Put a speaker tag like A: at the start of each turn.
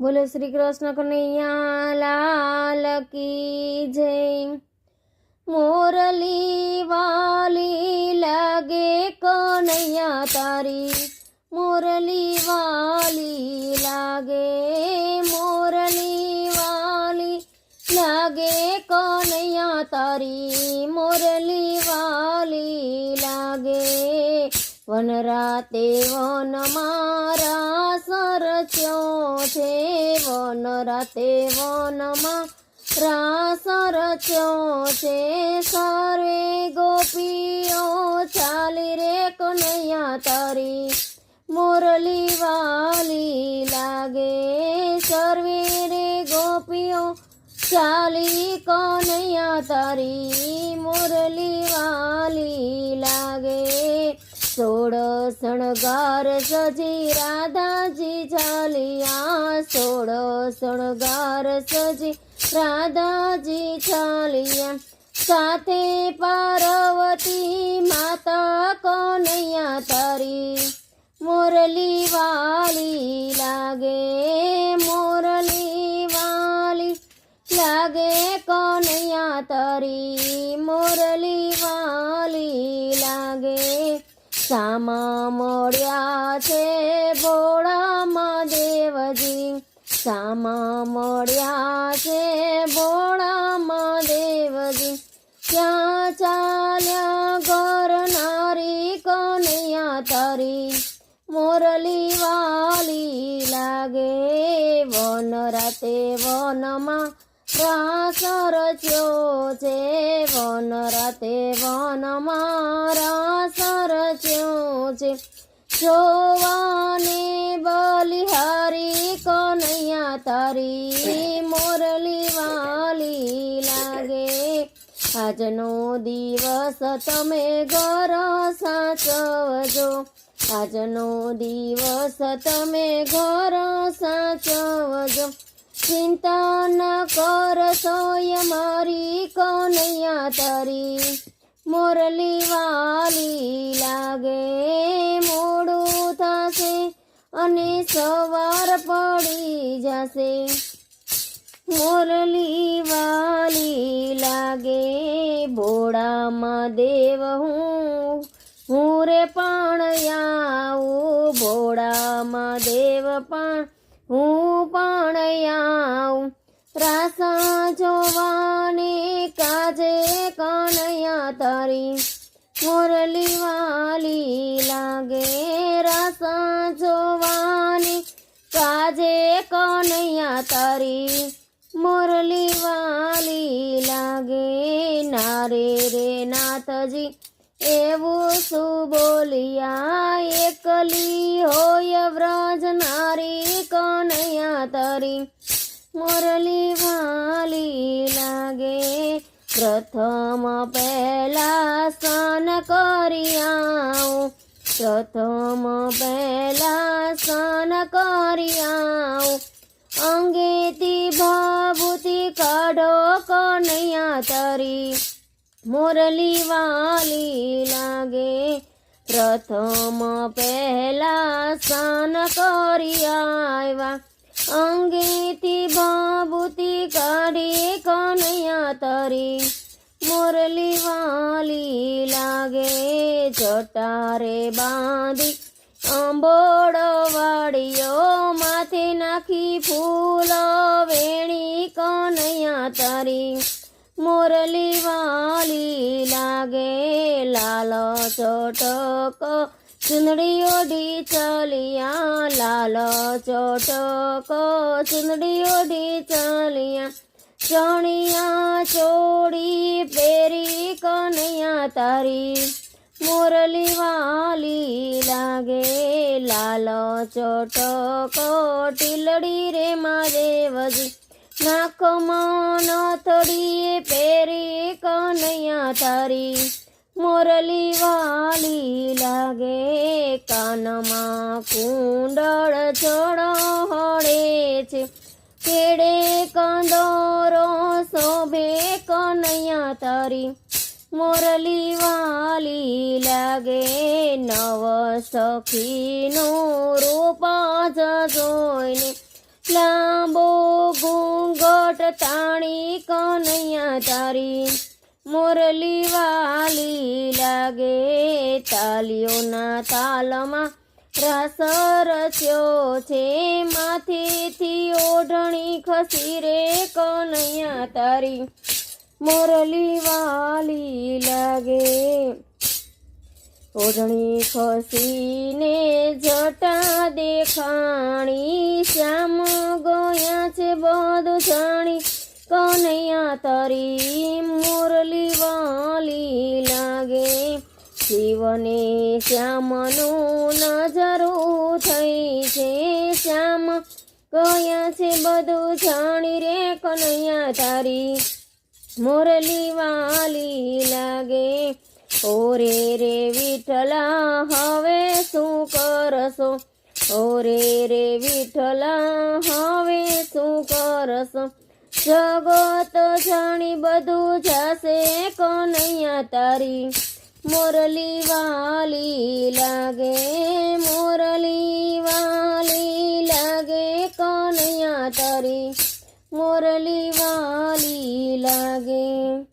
A: બોલો શ્રી કૃષ્ણ કનૈયા લાલ કી જય. મોરલી વાલી લાગે કનૈયા તારી. મોરલી વાલી લાગે, મોરલી વાલી લાગે કનૈયા તારી. મોરલી વાલી લાગે વન રાતે વન મારા સરચ્યો છે. વન રાતે વનમાં રાસ રચ્યો છે. સરે ગોપીઓ, ચાલી રે કનૈયા તારી. મોરલી વાલી લાગે સર્વે રે ગોપીઓ, ચાલી કનૈયા તારી. મોરલી વાલી લાગે સોળ શણગાર સજી, રાધાજી ચાલિયા સોળ શણગાર સજી, રાધાજી ચાલિયા સાથે પાર્વતી માતા કોનૈયા તારી, મોરલી વાલી લાગે, મોરલી વાલી લાગે કોનૈયા તારી, મોરલી વાલી સામા મળ્યા છે ભોળામાં દેવજી. સામા મળ્યા છે ભોળામાં દેવજી. ક્યાં ચાલ્યા ઘર નારી કનૈયા તારી. મોરલી વાલી લાગે વન રાતે વનમાં રાસ રચ્યો છે વન રતે વનમાં રાસ રચ્યો છે જોવાને બલિહારી કનૈયા તારી મોરલી વાલી લાગે આજનો દિવસ તમે ઘર સાચવજો આજનો દિવસ તમે ઘર સાચવજો ચિંતા ન સોય મારી કનૈયા તારી. મોરલી વાલી લાગે, મોડું થશે અને સવાર પડી જશે. મોરલી વાલી લાગે ભોળામાં દેવ હું હું રે પણ આવું. ભોળામાં દેવ પણ આવું રાસા જોવાને કાજે કનૈયા તારી. મુરલી વાલી લાગે રાસા જોવાને કાજે કનૈયા તારી. મુરલી વાલી લાગે નારે રે નાથજી, એવું શું બોલિયા, એકલી હોય વ્રજ નારી. કનૈયા તારી મોરલી વાલી લાગે. પ્રથમ પહેલા સ્નાન કરી આવું. પ્રથમ પહેલા સ્નાન કરી આવું. અંગેથી ભાભૂતિ કાઢો કનૈયા તારી. મુરલી વાલી લાગે. પ્રથમ પહેલા સ્નાન કરી આવ્યા. અંગેથી ભાભૂતિ કાઢી કનૈયા તરી. મુરલી વાલી લાગે જટારે બાંધી. આંબોડો વાડીઓ માથે નાખી ફૂલ વાલી લાગે લાલો ચોટક ચુંદડી ઓઢી ચલિયા લાલ ચોટક ચુંદડીઓ ઓઢી ચલિયા ચણિયા ચોડી પેરી કનૈયા તારી મોરલી વાલી લાગે લાલ ચોટક ટીલડી રે માદેવજી નાકમાં નથડી કનૈયા તારી મોરલી વાલી લાગે કાનમાં કુંડળ છોડો હળે છે. કેડે કંદોરો શોભે કનૈયા તારી મોરલી વાલી લાગે નવ સખીનું રૂપ તારી મોરલી વાલી લાગે. તાલીઓના તાલમાં રસ રચ્યો છે. માથેથી ઓઢણી ખસી રે કનૈયા. તારી મોરલી વાલી લાગે. ઓઢણી ખસીને જટા દેખાણી. શ્યામ ગયા છે બધું જાણી. કનૈયા તારી મુરલી વાલી લાગે. શિવને શ્યામનું નજરો થઈ છે. શ્યામ કયા છે, બધું જાણી રે કનૈયા તારી મુરલી વાલી લાગે. ઓરે રે વિઠલા હવે શું કરશો? ઓરે રે વિઠલા હવે શું કરશો? જગત જાણી બધું જાશે કનૈયા તારી. મોરલી વાલી લાગે, મોરલી વાલી લાગે કનૈયા તારી. મોરલી વાલી લાગે.